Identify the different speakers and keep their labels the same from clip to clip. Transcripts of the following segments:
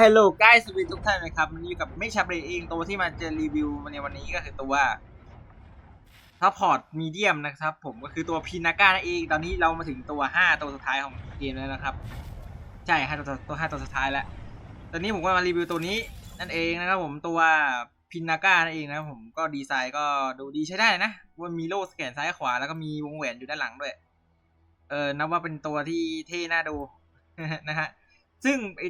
Speaker 1: ฮัลโหลกายสวัสดีทุกท่านนะครับมันอยู่กับไม่ชับเลยเองตัวที่มาจะรีวิวในวันนี้ก็คือตัวซัพพอร์ตมีเดียมนะครับ ผมก็คือตัวพินาก้านั่นเองตอนนี้เรามาถึงตัวห้าตัวสุดท้ายของเกมแล้วนะครับ ใช่ห้าตัวตัวห้าตัวสุดท้ายแล้ว ตอนนี้ผมก็มารีวิวตัวนี้นั่นเองนะครับ ผมตัวพินาก้านั่นเองนะครับผมก็ดีไซน์ก็ดูดีใช้ได้นะว่ามีโล่สแกนซ้ายขวาแล้วก็มีวงแหวนอยู่ด้านหลังด้วย เออนับว่าเป็นตัวที่เท่น่าดูนะฮะซึ่งไอ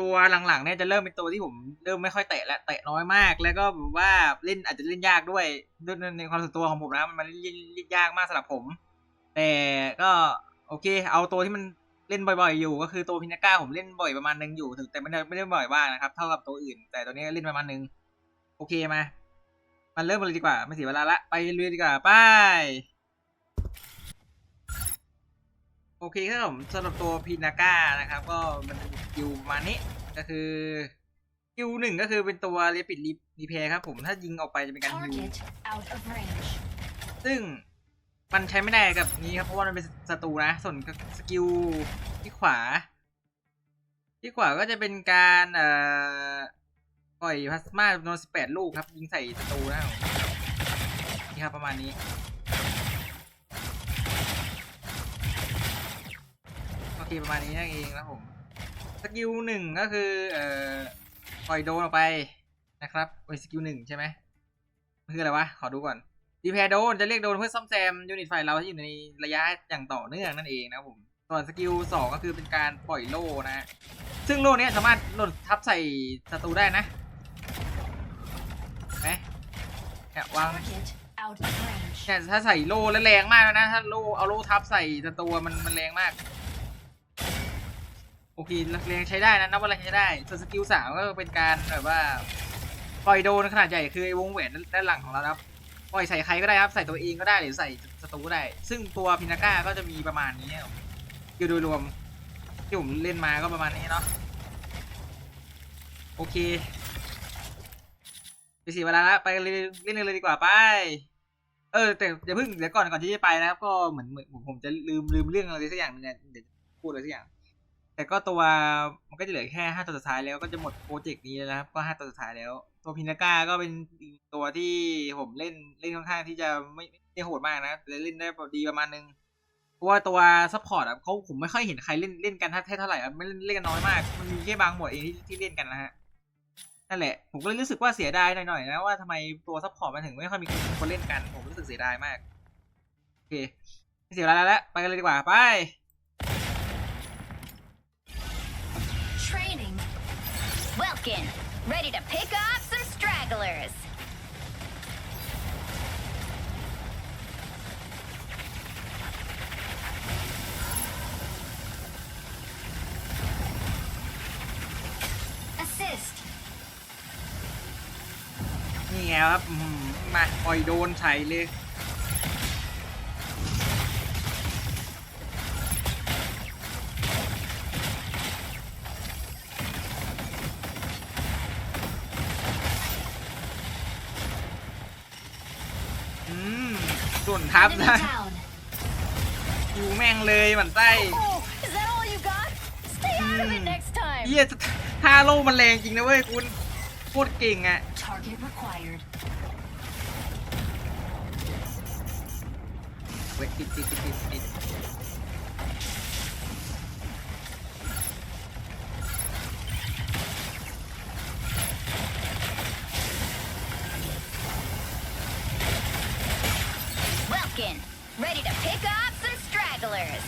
Speaker 1: ตัวหลังๆเนี่ยจะเริ่มเป็นตัวที่ผมเริ่มไม่ค่อยเตะแล้วเตะน้อยมาก แล้วก็แบบว่าเล่นอาจจะเล่นยากด้วยด้วยในความส่วนตัวของผมนะมันมันเล่นเล่นยากมากสำหรับผม แต่ก็โอเค เอาตัวที่มันเล่นบ่อยๆอยู่ ก็คือตัวพินาก้าผมเล่นบ่อยประมาณนึงอยู่ถึงแต่ไม่ได้ไม่ได้บ่อยบ้างนะครับ เท่ากับตัวอื่น แต่ตัวนี้เล่นประมาณนึง โอเคมา มันเริ่มเลยดีกว่า ไม่เสียเวลาละ ไปเรื่อยดีกว่าไป โอเคครับผมสำหรับตัวพีนาก้านะครับ ก็มันจะมีสกิลประมาณนี้ก็คือสกิลหนึ่งก็คือเป็นตัวเรปิดรีเพย์ครับผมถ้ายิงออกไปจะเป็นการฮิว
Speaker 2: Target out of range.
Speaker 1: ซึ่งมันใช้ไม่ได้กับนี้ครับเพราะว่ามันเป็นศัตรูนะ ส่วนสกิลที่ขวา ที่ขวาก็จะเป็นการเอ่อปล่อยพลาสมาจำนวน18 ลูกครับ ยิงใส่ศัตรูนะครับนี่ครับประมาณนี้ โอเคประมาณนี้นั่นเองนะครับผมสกิลหนึ่งก็คือเอ่อปล่อยโดนออกไปนะครับโอ้ยสกิลหนึ่งใช่ไหมมันคืออะไรวะ ขอดูก่อนดีแพร์โดนจะเรียกโดนเพื่อซ่อมแซมยูนิตไฟเราที่อยู่ในระยะอย่างต่อเนื่องนั่นเองนะครับผมส่วนสกิลสองก็คือเป็นการปล่อยโล่นะซึ่งโล่เนี้ยสามารถหล่นทับใส่ศัตรูได้นะเห็นไหมเนี่ยวาง
Speaker 2: Target out of range.
Speaker 1: เนี่ยถ้าใส่โล่แล้วแรงมากแล้วนะ ถ้าโล่เอาโล่ทับใส่ศัตรูมันมันแรงมาก โอเคแรงใช้ได้นะนับว่าแรงใช้ได้ส่วนสกิลสามก็เป็นการแบบว่าปล่อยโดนขนาดใหญ่คือไอ้วงแหวนด้านหลังของเรานะครับปล่อยใส่ใครก็ได้ครับใส่ตัวเองก็ได้หรือใส่ศัตรูก็ได้ ซึ่งตัวพินาก้าก็จะมีประมาณนี้ครับคือโดยรวมที่ผมเล่นมาก็ประมาณนี้เนาะโอเคไปสีเวลาละไปเล่นเลยดีกว่าไป เออ แต่อย่าเพิ่งเดี๋ยวก่อนก่อนที่จะไปนะครับ ก็เหมือนเหมือนผมผมจะลืมลืมเรื่องอะไรสักอย่างหนึงเนี่ยเดี๋ยวพูดอะไรสักอย่าง แต่ก็ตัวมันก็จะเหลือแค่ห้าตัวสุดท้ายแล้วก็จะหมดโปรเจกต์นี้แล้วนะครับก็ห้าตัวสุดท้ายแล้ว ตัวพินาก้าก็เป็นตัวที่ผมเล่นเล่นค่อนข้างที่จะไม่ไม่โหดมากนะแต่เล่นได้ดีประมาณนึงเพราะว่าตัวซัพพอร์ตอะเขาผมไม่ค่อยเห็นใครเล่นเล่นกันเท่าไหร่อะไม่เล่นเล่นกันน้อยมาก มันมีแค่บางหมวดเองที่ที่เล่นกันนะฮะนั่นแหละผมก็เลยรู้สึกว่าเสียดายหน่อยๆนะว่าทำไมตัวซัพพอร์ตมันถึงไม่ค่อยมีคนเล่นกัน ผมรู้สึกเสียดายมากโอเคไม่เสียเวลาแล้วไปกันเลยดีกว่าไป
Speaker 3: Welkin, ready to pick up some stragglers.
Speaker 2: อ Assist.
Speaker 1: นี่ไงครับอื้อหือมาปล่อยโดนใส่เลย เฮียท่าโลมันแรงจริงนะเว้ยคุณโคตรเก่งอะ
Speaker 2: Target required.
Speaker 1: เว้ยติดติดติดติดติด
Speaker 3: Welkin, ready to pick up some stragglers.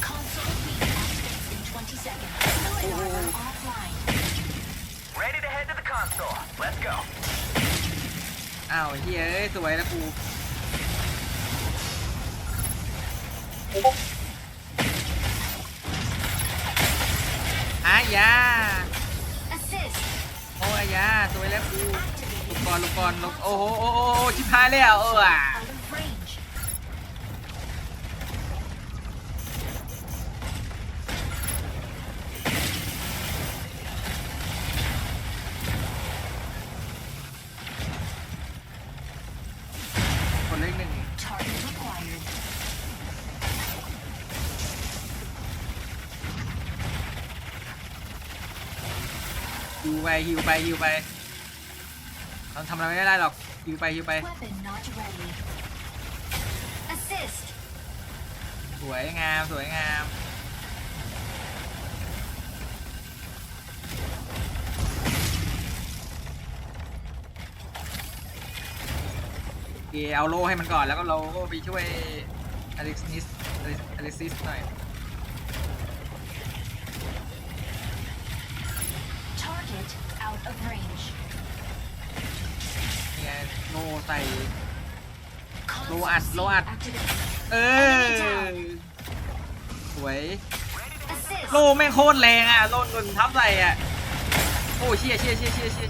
Speaker 2: Console beat activates in 20 seconds. Ability armor offline.
Speaker 4: Ready to head to the console. Let's go.
Speaker 1: อ้าวเฮ้ยสวยแล้วกูอายา
Speaker 2: Assist.
Speaker 1: โอ้อายาสวยแล้วกูลงก่อนลงก่อนลงโอ้โหโอ้โหโอ้โหชิบหายแล้วเออ เลขหนึ่งฮิวไปฮิวไปฮิวไปเราทำอะไรไม่ได้หรอกฮิวไปฮิวไปสวยงามสวยงาม โอเคเอาโล่ให้มันก่อนแล้วก็เราก็ไปช่วยอเล็กซิสอเล็กซิสหน่อย
Speaker 2: Target out of range.
Speaker 1: นี่ไงโล่ใส่
Speaker 2: Console
Speaker 1: at,
Speaker 2: C
Speaker 1: low at.
Speaker 2: activated.
Speaker 1: เออ สวย
Speaker 3: Assist.
Speaker 1: โลแม่งโคตรแรงอะโลนโดนทับใส่อะ โอ้เชี่ยเชี่ยเชี่ยเชี่ยเชี่ย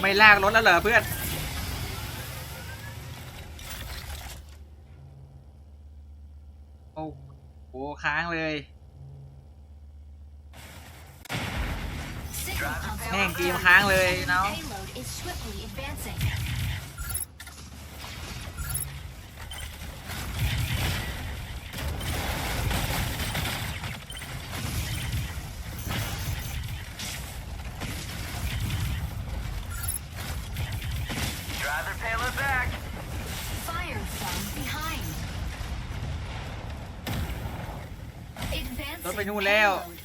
Speaker 1: ไม่ลากรถแล้วเหรอเพื่อน โอ้โหค้างเลย แม่งกีมค้างเลยเนาะ รถไปนู่นแล้ว
Speaker 2: payload.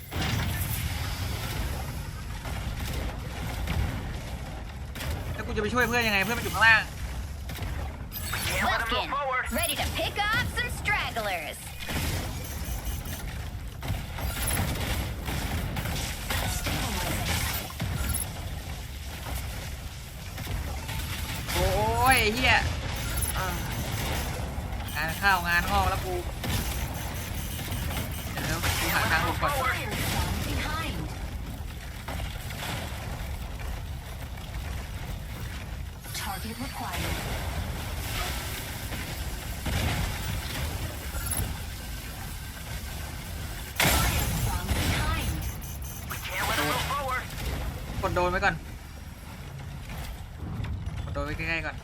Speaker 1: แล้วกูจะไปช่วยเพื่อนยังไงเพื่อนมันอยู่ข้างล่าง
Speaker 4: Can't let them
Speaker 3: Welkin.
Speaker 4: move forward.
Speaker 3: Ready to pick up some stragglers.
Speaker 2: Stabilizing.
Speaker 1: โอ้ยเฮียอ่างานเข้างานงอกแล้วกูเดี๋ยวกู หาทางหลบก่อนกดโดนไว้ก่อนกดโดนไว้ใกล้ๆก่อน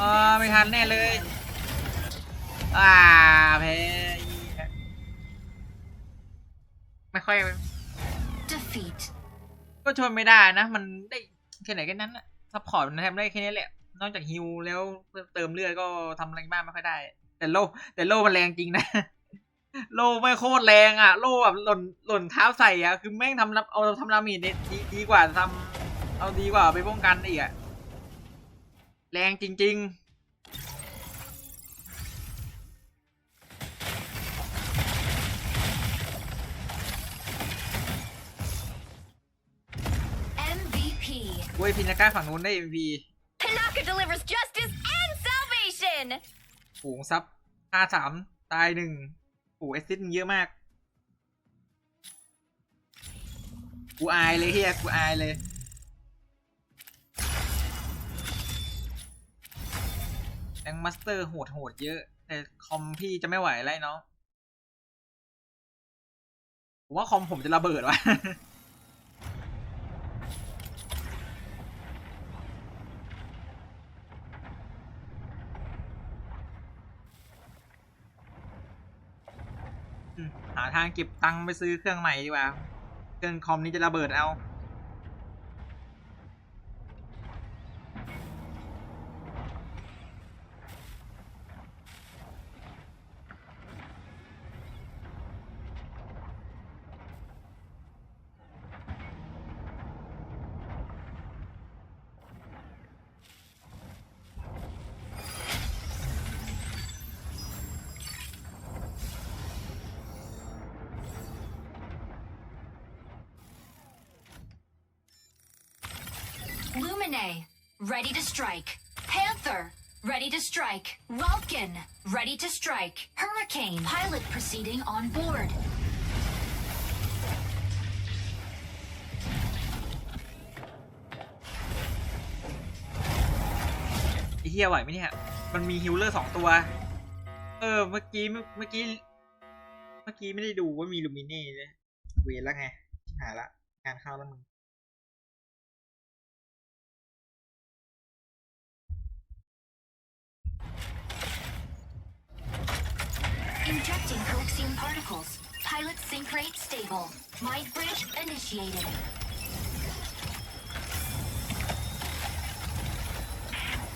Speaker 1: อ่าไม่ทันแน่เลย อ่าแพ้อีกแล้วไม่ค่อย
Speaker 2: Defeat.
Speaker 1: ก็ชนไม่ได้นะ มันได้แค่ไหนแค่นั้นอะซัพพอร์ตมันทำได้แค่นี้แหละ นอกจากฮิวแล้วเติมเลือดก็ทำอะไรบ้างไม่ค่อยได้ แต่โลแต่โลมันแรงจริงนะ โลไม่โคตรแรงอะ โลแบบหล่นหล่นเท้าใส่อะ คือแม่งทำรับเอาทำดาเมจเนี่ยดีดีกว่าทำเอาดีกว่าไปป้องกันอีกอะ แรงจริง
Speaker 2: MVP.
Speaker 1: ๆ เว้ยพินาก้าฝั่งนู้นได้ MVP
Speaker 3: Pinaka delivers justice and salvation.
Speaker 1: ฝูงซับฆ่าสามตายหนึ่งโอ้เอสซิสเยอะมาก กูอายเลยเฮียกูอายเลยแรงมาสเตอร์โหดโหดเยอะ แต่คอมพี่จะไม่ไหวแล้วไอ้น้องผมว่าคอมผมจะระเบิดว่ะ อืมหา ทางเก็บตังค์ไปซื้อเครื่องใหม่ดีกว่า เครื่องคอมนี้จะระเบิดเอา
Speaker 2: Lumine, ready to strike. Panther, ready to strike. Welkin, ready to strike. Hurricane, pilot proceeding on board.
Speaker 1: ไอ้เฮียไหวไหมเนี่ย มันมีฮิลเลอร์สองตัว เออ เมื่อกี้เมื่อกี้ เมื่อกี้ไม่ได้ดูว่ามีลูมิเน่เลยเวรแล้วไง หายละ งานเข้าแล้วมึง
Speaker 2: Injecting coaxium particles. Pilot sync rate stable. Mind bridge initiated.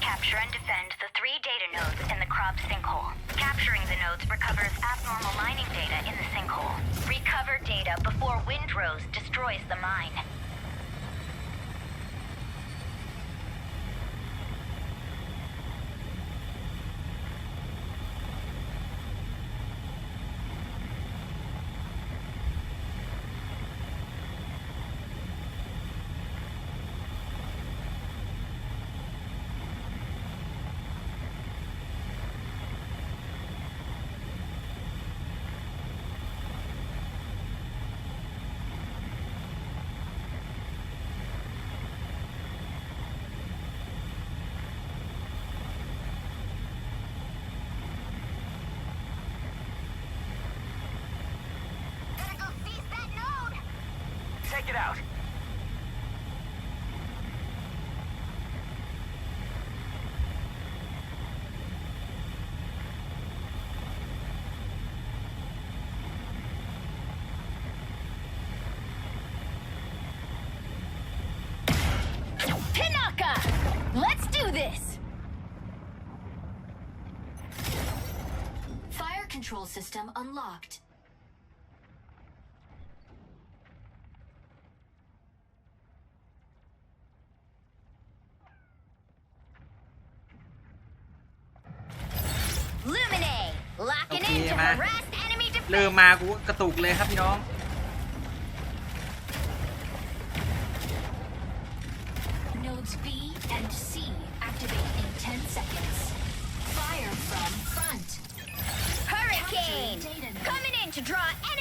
Speaker 3: Capture and defend the three data nodes in the crop sinkhole. Capturing the nodes recovers abnormal mining data in the sinkhole. Recover data before Windrose destroys the mine. Gotta go seize that node!
Speaker 4: Take it out.
Speaker 3: Pinaka! Let's do this!
Speaker 2: Fire control system unlocked.
Speaker 3: Enemy
Speaker 1: เริ่ม
Speaker 3: defense!
Speaker 1: มากูกระตุกเลยครับพี่น้อง
Speaker 2: Nodes B and C activate in 10 seconds. Fire from front.
Speaker 3: Hurricane!
Speaker 2: Capturing data node.
Speaker 3: Coming in to draw enemy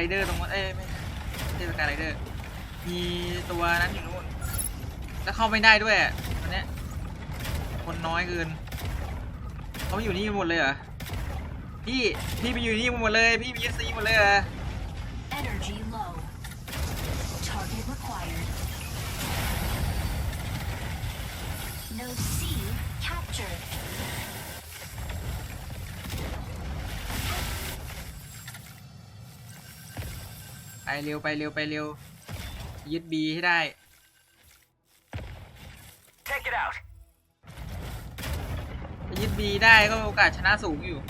Speaker 1: ไรเดอร์ตรงนู้นเอ้ยไม่ไม่ใช่สกายไรเดอร์มีตัวนั้นอยู่นู้นแล้วเข้าไม่ได้ด้วยอะตอนเนี้ยคนน้อยเกินเขาอยู่นี่หมดเลยเหรอพี่พี่ไปอยู่นี่หมดเลยพี่มีซีหมดเลยเหรอ
Speaker 2: Energy low. Target required. No C captured.
Speaker 1: เร็วไปเร็วไปเร็ว ยึดบีให้ได้
Speaker 4: Take it out.
Speaker 1: ยึดบีได้ก็โอกาสชนะสูงอยู่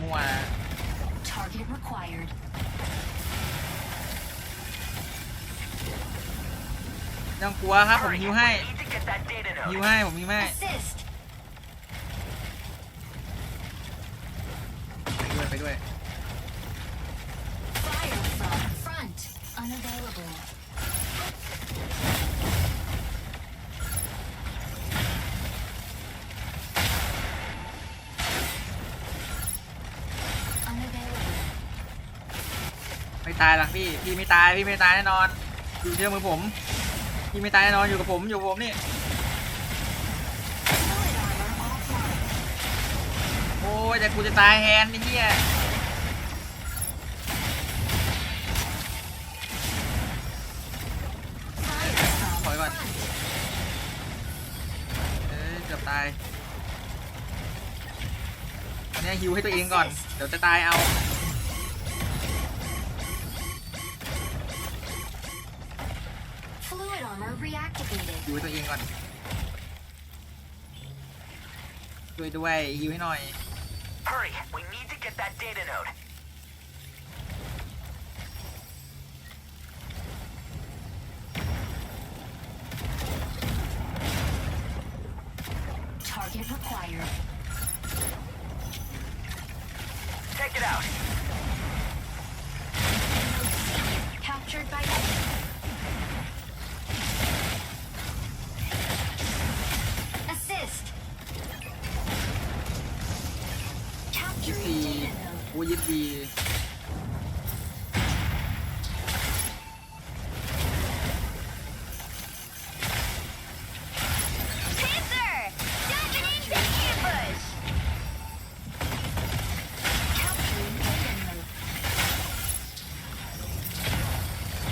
Speaker 1: มัว
Speaker 2: Target required.
Speaker 1: ไม่ต้องกลัวครับผม
Speaker 4: Hurry,
Speaker 1: ฮิวให้
Speaker 4: we need to get that data
Speaker 1: ฮิว
Speaker 4: node.
Speaker 1: ให้ผมฮิวให้
Speaker 2: Assist.
Speaker 1: ไป ด้วยไปด้วย
Speaker 2: Fire from front. Unavailable.
Speaker 1: ไม่ตายหรอกพี่ พี่ไม่ตาย พี่ไม่ตายแน่นอน อยู่เชื่อมือผม พี่ไม่ตายแน่นอนอยู่กับผมอยู่กับผมนี่ อ้ยแต่กูจะตายแฮนไอ้เหี้ย
Speaker 2: Fire from
Speaker 1: Khỏi bạn.
Speaker 2: front.
Speaker 1: เอ้ยเกือบตายอันเนี้ยฮิวให้ตัวเองก่อน เดี๋ยวจะตายเอา
Speaker 2: Fluid armor reactivated.
Speaker 1: ฮิวให้ตัวเองก่อน ช่วยด้วยฮิวให้หน่อย
Speaker 4: Hurry, we need to get that data node.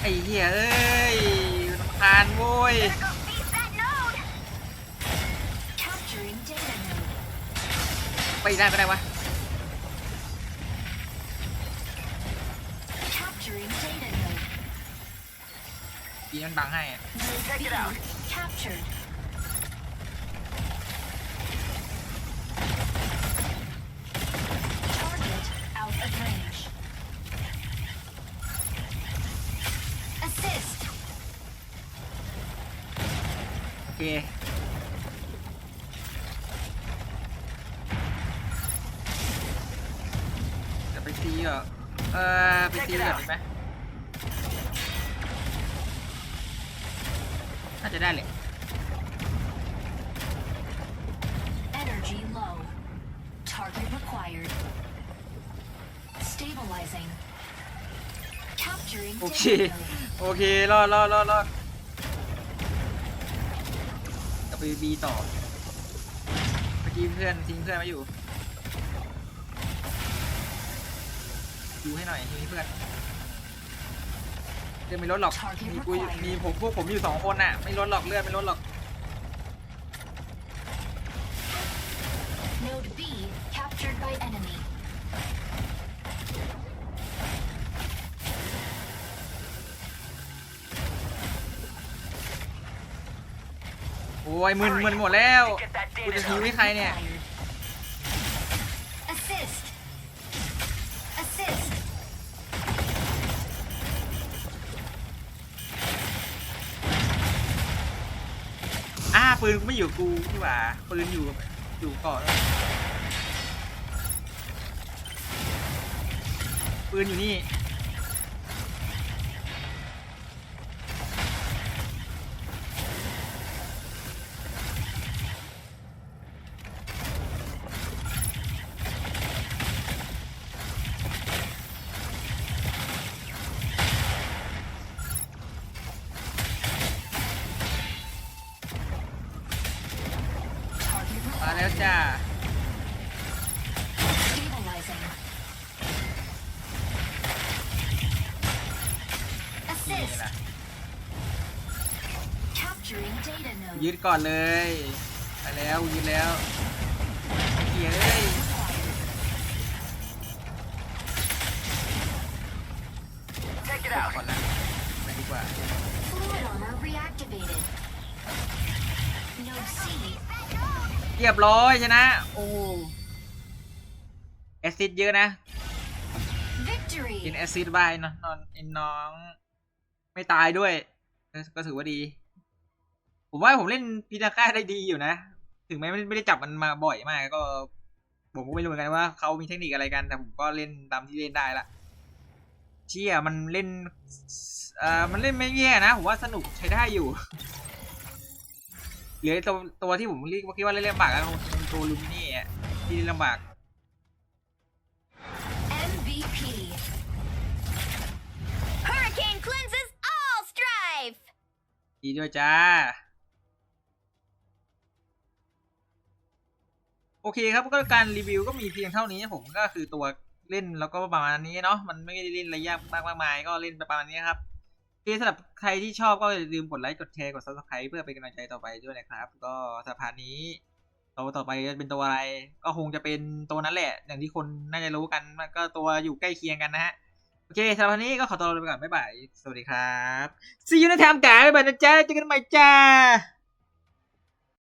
Speaker 1: ไอ้เหี้ยเอ้ยรำคาญโว้ย
Speaker 3: Better go feast that node!
Speaker 2: Capturing data node.
Speaker 1: ไปได้ก็ได้วะ
Speaker 2: Capturing data node.
Speaker 1: บีมันบังให้อะ
Speaker 2: Node
Speaker 4: Check it
Speaker 2: B
Speaker 4: out.
Speaker 2: captured.
Speaker 1: จะไปซีเหรอเออไปซีเหรอดีไหมน่าจะได้เลย
Speaker 2: Energy low. Target required. Stabilizing. Capturing
Speaker 1: โอเค
Speaker 2: data node.
Speaker 1: โอเค รอดรอดรอดรอด ไปบีต่อ เมื่อกี้เพื่อนทิ้งเพื่อนไว้อยู่ดูให้หน่อยทิ้งเพื่อนเลือดไม่ลดหรอก มีกูอยู่มีผมพวกผมอยู่สองคนน่ะ ไม่ลดหรอกเลือดไม่ลดหรอก
Speaker 2: Node B captured by enemy.
Speaker 1: โอ้ ยมึนมึนหมดแล้ว
Speaker 4: Get that
Speaker 1: กูจะ
Speaker 4: data
Speaker 1: ทิ้ง
Speaker 4: node.
Speaker 1: ให้ใครเนี่ย
Speaker 2: Required. Assist. Assist.
Speaker 1: อ้าปืนกูไม่อยู่กับกูนี่หว่าปืนอยู่อยู่เกาะปืนอยู่นี่ แล้ว
Speaker 2: required.
Speaker 1: จ้า
Speaker 2: Stabilizing.
Speaker 1: นี่
Speaker 2: Assist.
Speaker 1: นะ
Speaker 2: Capturing data node.
Speaker 1: ยึดก่อนเลย ไปแล้วยึดแล้วไอ้เหี้ยเเรียบร้อยชนะ โอ้แอซิดเยอะนะ
Speaker 2: victory.
Speaker 1: กินแอซิดบายนอนนอนไอ้น้อง ไม่ตายด้วยก็ก็ถือว่าดี ผมว่าผมเล่นพีนาก้าได้ดีอยู่นะ ถึงแม้ไม่ไม่ได้จับมันมาบ่อยมากก็ ผมก็ไม่รู้เหมือนกันว่าเขามีเทคนิคอะไรกัน แต่ผมก็เล่นตามที่เล่นได้ละเชี่ยมันเล่นเอ่อมันเล่นไม่แย่นะ ผมว่าสนุกใช้ได้อยู่ เหลือตัวตัวที่ผมเรียกว่าคิดว่าเล่นลำบากแล้วเป็นตัวลูมินี่อะที่เล่นลำบาก
Speaker 2: MVP.
Speaker 3: Hurricane cleanses all strife!
Speaker 1: ดีด้วยจ้า โอเคครับก็การรีวิวก็มีเพียงเท่านี้ผมก็คือตัวเล่นแล้วก็ประมาณนี้เนาะมันไม่ได้เล่นอะไรยากมากมากมายก็เล่นไปประมาณนี้ครับ โอเคสำหรับใครที่ชอบก็อย่าลืมกดไลค์ กดแชร์ กด subscribe เพื่อเป็นกำลังใจต่อไปด้วยนะครับ ก็สถานนี้ตัวต่อไปจะเป็นตัวอะไร ก็คงจะเป็นตัวนั้นแหละ อย่างที่คนน่าจะรู้กันมันก็ตัวอยู่ใกล้เคียงกันนะฮะ โอเคสำหรับวันนี้ก็ขอตัวลาไปก่อน บ๊ายบาย สวัสดีครับ See you ในทามการบ๊ายบายนะจ๊ะเจอกันใหม่จ้า